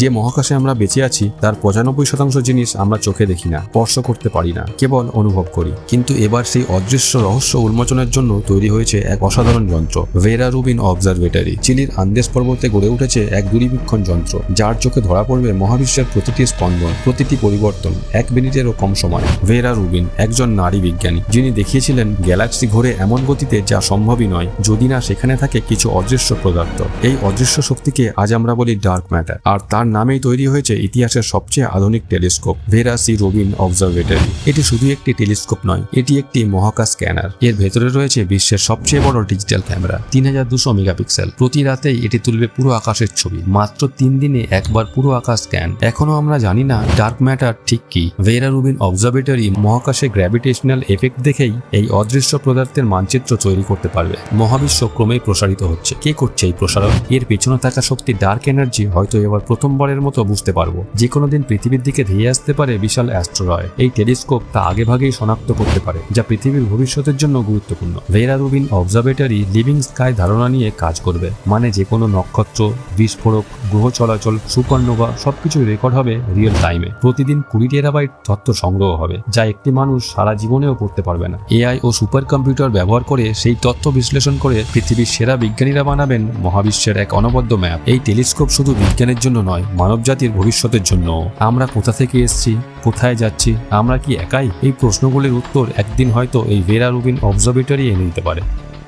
যে মহাকাশে আমরা বেঁচে আছি, তার পঁচানব্বই শতাংশ জিনিস আমরা চোখে দেখি না, স্পর্শ করতে পারি না, কেবল অনুভব করি। কিন্তু এবার সেই অদৃশ্য রহস্য উন্মোচনের জন্য তৈরি হয়েছে এক অসাধারণ যন্ত্র, ভেরা রুবিন অবজারভেটরি, চিলির আন্দেশ পর্বতে গড়ে উঠেছে এক দূরবীক্ষণ যন্ত্র, যার চোখে ধরা পড়বে মহাবিশ্বের প্রতিটি স্পন্দন, প্রতিটি পরিবর্তন এক মিনিটেরও কম সময়ে। ভেরা রুবিন একজন নারী বিজ্ঞানী, যিনি দেখিয়েছিলেন গ্যালাক্সি ঘোরে এমন গতিতে যা সম্ভবই নয়, যদি না সেখানে থাকে কিছু অদৃশ্য পদার্থ। এই অদৃশ্য শক্তিকে আজ আমরা বলি ডার্ক ম্যাটার, আর তার নামেই তৈরি হয়েছে ইতিহাসের সবচেয়ে আধুনিক telescope, Vera C Rubin observatory. এটি শুধু একটি টেলিস্কোপ নয়, এটি একটি মহাকাশ স্ক্যানার। এর ভেতরে রয়েছে বিশ্বের সবচেয়ে বড় ডিজিটাল ক্যামেরা, তিন হাজার দুশো মেগাপিক্সেল। প্রতি রাতেই এটি তুলবে পুরো আকাশের ছবি, মাত্র তিন দিনে একবার পুরো আকাশ স্ক্যান। এখনও আমরা জানি না ডার্ক ম্যাটার ঠিক কি। ভেরা রুবিন অবজারভেটরি মহাকাশে গ্র্যাভিটেশনাল এফেক্ট দেখেই এই অদৃশ্য পদার্থের মানচিত্র তৈরি করতে পারবে। মহাবিশ্ব ক্রমেই প্রসারিত হচ্ছে। কে করছে এই প্রসারণ? এর পেছনে থাকা শক্তি ডার্ক এনার্জি হয়তো এবার প্রথমবারের মতো বুঝতে পারব। যে কোনো দিন পৃথিবীর দিকে ধেয়ে আসতে পারে বিশাল অ্যাস্ট্রয়েড এই টেলিস্কোপ তা আগেভাগেই শনাক্ত করতে পারে, যা পৃথিবীর ভবিষ্যতের জন্য গুরুত্বপূর্ণ। Vera Rubin observatory living sky ধারণা নিয়ে কাজ করবে মানে যে কোনো নক্ষত্র, বিস্ফোরক গ্রহ চলাচল, সুপারনোভা সবকিছু রেকর্ড হবে রিয়েল টাইমে প্রতিদিন কুড়ি টেরাবাইট তথ্য সংগ্রহ হবে, যা একটি মানুষ সারা জীবনেও করতে পারবে না। এআই ও সুপার কম্পিউটার ব্যবহার করে সেই তথ্য বিশ্লেষণ করে পৃথিবীর সেরা বিজ্ঞানীরা বানাবেন মহাবিশ্বের এক অনবদ্য ম্যাপ। এই টেলিস্কোপ শুধু বিজ্ঞানের জন্য নয়, মানবজাতির ভবিষ্যতের জন্য আমরা কোথা থেকে এসেছি? কোথায় যাচ্ছি? আমরা কি একাই? এই প্রশ্নগুলির উত্তর একদিন হয়তো এই ভেরা রুবিন অবজারভেটরি এনে দিতে পারে।